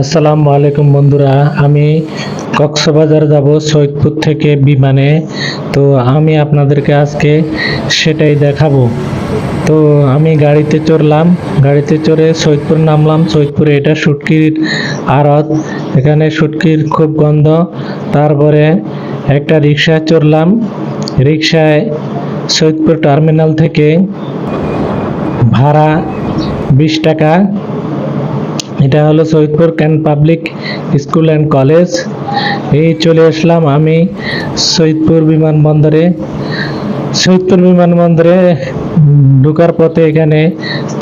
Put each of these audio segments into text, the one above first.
আসসালামু আলাইকুম বন্ধুরা, আমি কক্সবাজার যাব সৈয়দপুর থেকে বিমানে। তো আমি আপনাদেরকে আজকে সেটাই দেখাবো। তো আমি গাড়িতে চড়লাম, গাড়িতে চড়ে সৈয়দপুর নামলাম। সৈয়দপুরে এটা শুটকির আড়ত। এখানে শুটকির খুব গন্ধ। তারপরে একটা রিক্সায় চড়লাম। রিক্সায় সৈয়দপুর টার্মিনাল থেকে ভাড়া বিশ টাকা। এটা হলো Saidpur can public school and college এই চলে আসলাম আমি সৈয়দপুর বিমানবন্দরে। সৈয়দপুর বিমানবন্দরে ঢোকার পথে এখানে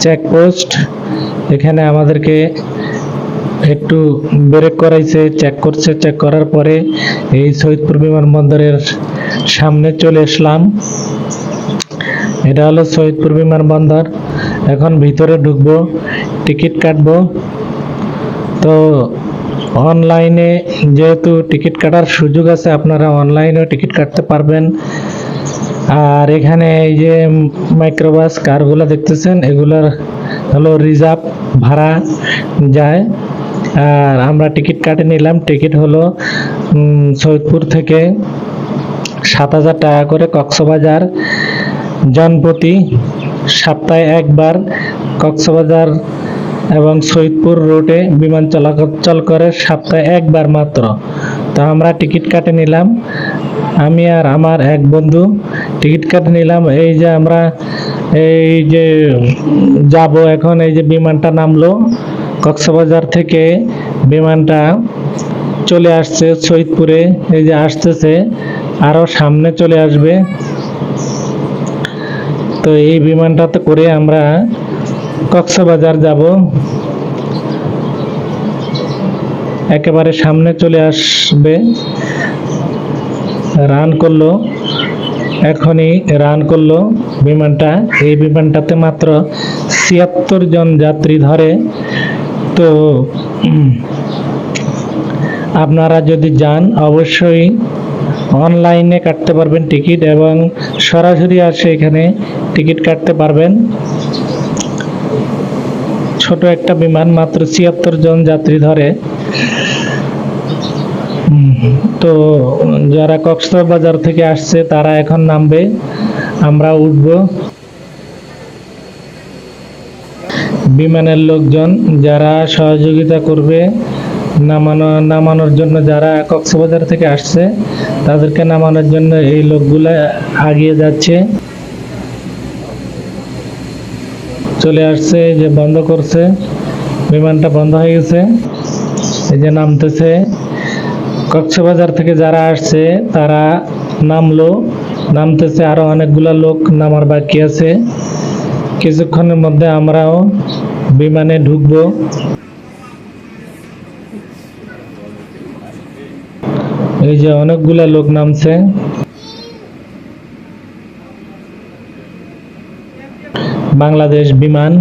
চেকপোস্ট এখানে আমাদেরকে একটু ব্রেক করাইছে চেক করছে চেক করার পরে এই সৈয়দপুর বিমানবন্দরের সামনে চলে আসলাম। এটা হলো সৈয়দপুর বিমানবন্দর। এখন ভিতরে ঢুকবো, টিকিট কাটবো। তো অনলাইনে যেহেতু টিকিট কাটার সুযোগ আছে, আপনারা অনলাইনেও টিকিট কাটতে পারবেন। আর এখানে এই যে মাইক্রোবাস কারগুলো দেখতেছেন, এগুলোর হলো রিজার্ভ ভাড়া যায়। আর আমরা টিকিট কাটে নিলাম, টিকিট হলো সৈয়দপুর থেকে সাত হাজার টাকা করে কক্সবাজার, জনপ্রতি সপ্তাহে একবার কক্সবাজার এবং সৈয়দপুর রোডে বিমান চলাচল করে সপ্তাহে একবার মাত্র। তো আমরা টিকিট কাটে নিলাম। আমি আর আমার এক বন্ধু টিকিট কাটে নিলাম। এই যে আমরা এই যে যাব এখন, এই যে বিমানটা নামলো, কক্সবাজার থেকে বিমানটা চলে আসছে সৈয়দপুরে। এই যে আসতেছে আরও সামনে চলে আসবে। তো এই বিমানটাতে করে আমরা কক্সবাজার যাব। একেবারে সামনে চলে আসবে। রান করল। এখনই রান করল বিমানটা। এই বিমানটাতে মাত্র ছিয়াত্তর জন যাত্রী ধরে। তো, আপনারা যদি যান, অবশ্যই অনলাইনে কাটতে পারবেন টিকিট এবং সরাসরি আসে এখানে টিকিট কাটতে পারবেন। ছোট একটা বিমান মাত্র ছিয়াত্তর জন যাত্রী ধরে। তো যারা কক্সবাজার থেকে আসছে, তারা এখন নামবে। আমরা উঠব। বিমানের লোকজন যারা সহযোগিতা করবে, নামানো, নামানোর জন্য যারা কক্সবাজার থেকে আসছে, তাদেরকে নামানোর জন্য এই লোকগুলো আগিয়ে যাচ্ছে। চলে আসছে যে বন্ধ করছে, বিমানটা বন্ধ হয়ে গেছে, এই যে নামতেছে। কক্সবাজার থেকে যারা আসছে, তারা নামলো, নামতেছে আরও অনেকগুলা লোক, নামার বাকি আছে। কিছুক্ষণের মধ্যে আমরাও বিমানে ঢুকবো। এই যে অনেকগুলা লোক নামছে। বাংলাদেশ বিমান,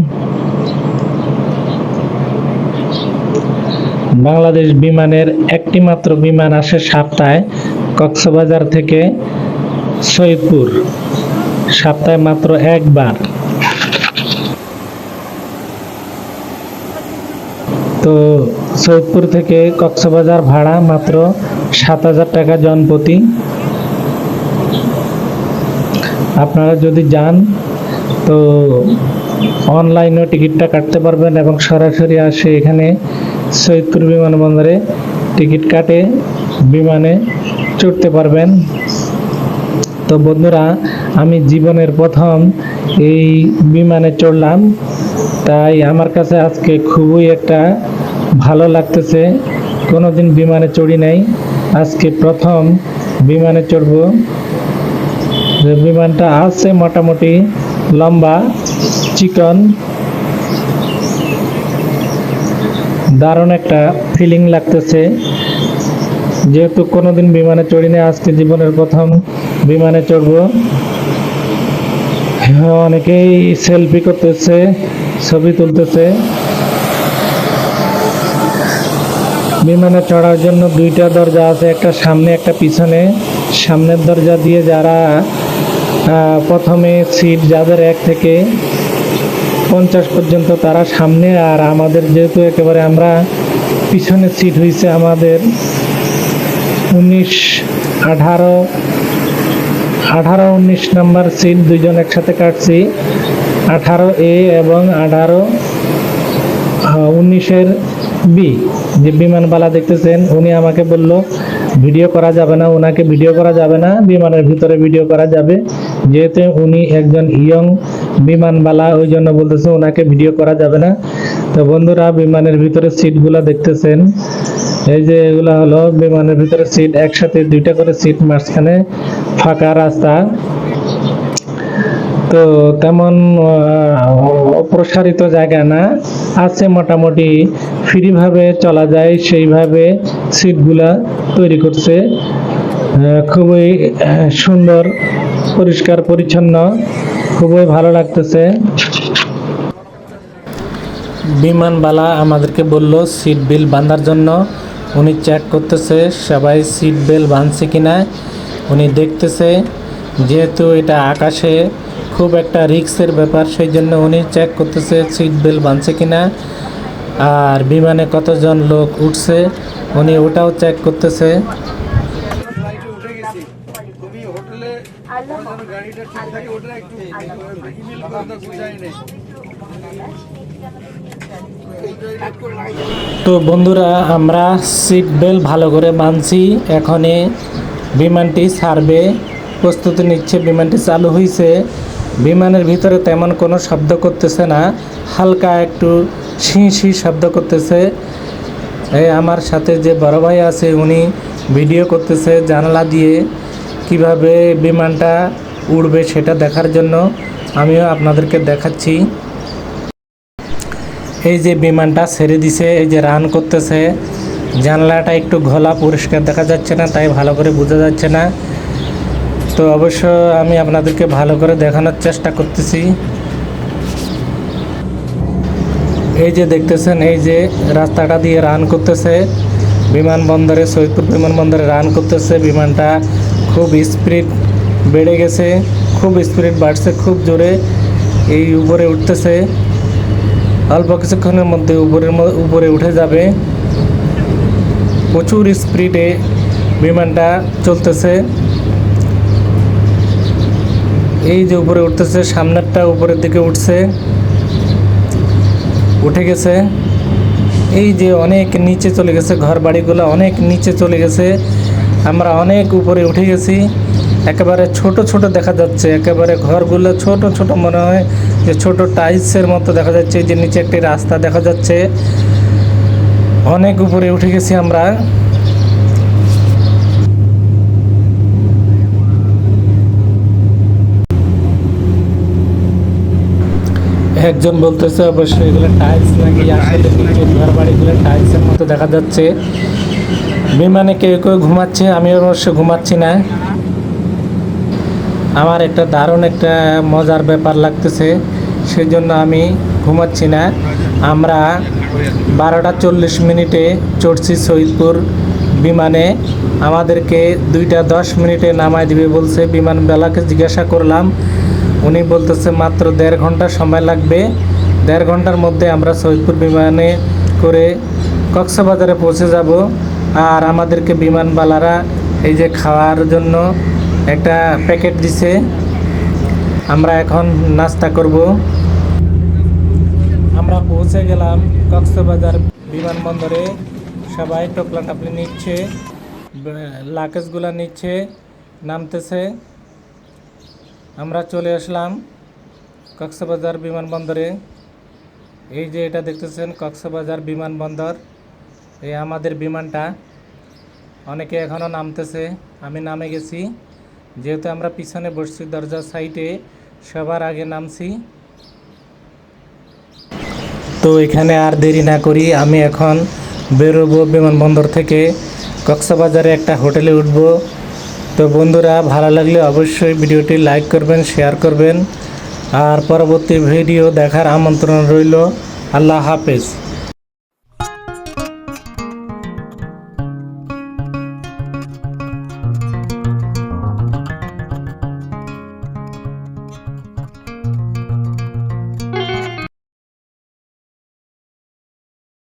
বাংলাদেশ বিমানের একটি মাত্র বিমান আসে সপ্তাহে কক্সবাজার থেকে সৈয়দপুর। সপ্তাহে মাত্র একবার। তো সৈয়দপুর থেকে কক্সবাজার ভাড়া মাত্র সাত হাজার টাকা জনপ্রতি। আপনারা যদি যান তো অনলাইনেও টিকিটটা কাটতে পারবেন এবং সরাসরি আসে এখানে সৈয়দপুর বিমানবন্দরে টিকিট কাটে, বিমানে চড়তে পারবেন। তো বন্ধুরা, আমি জীবনের প্রথম এই বিমানে চড়লাম। তাই আমার কাছে আজকে খুবই একটা ভালো লাগতেছে। কোনো দিন বিমানে চড়ি নাই। আজকে প্রথম বিমানে চড়বো। বিমানটা আছে মোটামুটি লম্বা চিকন। দারুণ একটা ফিলিং লাগতেছে। যেহেতু কোনোদিন বিমানে চড়ি না আজকে জীবনের প্রথম বিমানে চড়বো। হ্যাঁ, অনেকেই সেলফি করতেছে ছবি তুলতেছে। বিমানে চড়ার জন্য দুইটা দরজা আছে একটা সামনে একটা পিছনে। সামনের দরজা দিয়ে যারা প্রথমে সিট যাদের এক থেকে পঞ্চাশ পর্যন্ত তারা সামনে, আর আমাদের যেহেতু একেবারে আমরা পিছনের সিট হয়েছে আমাদের উনিশ, আঠারো আঠারো, উনিশ নাম্বার সিট দুইজন একসাথে কাটছি। আঠারো এ এবং আঠারো উনিশের বি, যে বিমানবালা দেখতেছেন, উনি আমাকে বলল ভিডিও করা যাবে না, ওনাকে ভিডিও করা যাবে না, বিমানের ভিতরে ভিডিও করা যাবে। যেহেতু উনি একজন ইয়ং বিমানবালা, ওই জন্য বলতেছে ওনাকে ভিডিও করা যাবে না। তো বন্ধুরা, বিমানের ভিতরে সিটগুলা দেখতেছেন। এই যে এগুলা হলো বিমানের ভিতরে সিট, একসাথে দুইটা করে সিট মাঝখানে ফাঁকা রাস্তা। তো তেমন প্রসারিত জায়গা না। আছে মোটামুটি, ফ্রিভাবে চলা যায়, সেইভাবে সিটগুলা তৈরি করছে। খুবই সুন্দর, পরিষ্কার, পরিচ্ছন্ন, খুবই ভালো লাগতেছে। বিমানবালা আমাদেরকে বলল, সিট বেল্ট বাঁধার জন্য। উনি চেক করতেছে, সবাই সিট বেল্ট বাঁধছে কিনা? উনি দেখতেছে, যেহেতু এটা আকাশে, খুব একটা রিক্সের ব্যাপার সেই জন্য উনি চেক করতেছে, সিট বেল্ট বাঁধছে কিনা? আর বিমানে কতজন লোক উঠছে, উনি ওটাও চেক করতেছে। তো বন্ধুরা, আমরা সিট বেল্ট ভালো করে বাঁধছি এখনই বিমানটি ছাড়বে, প্রস্তুতি নিচ্ছে, বিমানটি চালু হয়েছে বিমানের ভিতরে তেমন কোনো শব্দ করতেছে না, হালকা একটু শি শি শব্দ করতেছে। এই আমার সাথে যে বড় ভাই আছে, উনি ভিডিও করতেছে জানলা দিয়ে কীভাবে বিমানটা উড়বে সেটা দেখার জন্য। আমিও আপনাদেরকে দেখাচ্ছি। এই যে বিমানটা ছেড়ে দিছে, এই যে রান করতেছে। জানলাটা একটু ঘোলা, পরিষ্কার দেখা যাচ্ছে না, তাই ভালো করে বোঝা যাচ্ছে না। তো অবশ্য আমি আপনাদেরকে ভালো করে দেখানোর চেষ্টা করতেছি। এই যে দেখতেছেন, এই যে রাস্তাটা দিয়ে রান করতেছে, বিমানবন্দরে, সৈয়দপুর বিমানবন্দরে রান করতেছে। বিমানটা খুব স্পিড বেড়ে গেছে, খুব স্পিড বাড়ছে, খুব জোরে এই উপরে উঠতেছে। অল্প কিছুক্ষণের মধ্যে উপরের উপরে উঠে যাবে। প্রচুর স্পিডে বিমানটা চলতেছে। এই যে উপরে উঠতেছে, সামনেরটা উপরের দিকে উঠছে, উঠে গেছে। এই যে অনেক নিচে চলে গেছে ঘর বাড়িগুলো অনেক নিচে চলে গেছে। আমরা অনেক উপরে উঠে গেছি। একেবারে ছোট ছোট দেখা যাচ্ছে, একেবারে ঘরগুলো ছোট ছোট মনে হয় যে ছোট টাইলসের মতো দেখা যাচ্ছে। যে নিচে একটি রাস্তা দেখা যাচ্ছে। অনেক উপরে উঠে গেছি আমরা। একজন বলতেছে অবশ্যই এগুলো টাইলস নাকি আসলে নিচে ঘর বাড়িগুলো টাইলসের মতো দেখা যাচ্ছে। বিমানে কেউ কেউ ঘুমাচ্ছে আমি অবশ্য ঘুমাচ্ছি না। আমার একটা দারুণ একটা মজার ব্যাপার লাগতেছে সেই জন্য আমি ঘুমাচ্ছি না। আমরা বারোটা চল্লিশ মিনিটে চড়ছি সৈয়দপুর বিমানে। আমাদেরকে দুইটা দশ মিনিটে নামাই দিবে বলছে। বিমানবেলাকে জিজ্ঞাসা করলাম উনি বলতেছে, মাত্র দেড় ঘণ্টা সময় লাগবে। দেড় ঘণ্টার মধ্যে আমরা সৈয়দপুর বিমানে করে কক্সবাজারে পৌঁছে যাব। আর আমাদেরকে বিমানবালারা এই যে খাওয়ার জন্য একটা প্যাকেট দিছে। আমরা এখন নাস্তা করব। আমরা পৌঁছে গেলাম কক্সবাজার বিমানবন্দরে। সবাই টোপলা টাপলি নিচ্ছে লাকেজগুলো নিচ্ছে, নামতেছে। আমরা চলে আসলাম কক্সবাজার বিমানবন্দরে। এই যে এটা দেখতেছেন, কক্সবাজার বিমানবন্দর। এই আমাদের বিমানটা। অনেকে এখনও নামতেছে, আমি নামে গেছি। যেহেতু আমরা পিছনে বসছি দরজার সাইডে, সবার আগে নামছি। তো এখানে আর দেরি না করি, আমি এখন বেরোবো বিমানবন্দর থেকে। কক্সবাজারে একটা হোটেলে উঠব। তো বন্ধুরা, ভালো লাগলে অবশ্যই ভিডিওটি লাইক করবেন, শেয়ার করবেন। আর পরবর্তী ভিডিও দেখার আমন্ত্রণ রইল। আল্লাহ হাফেজ।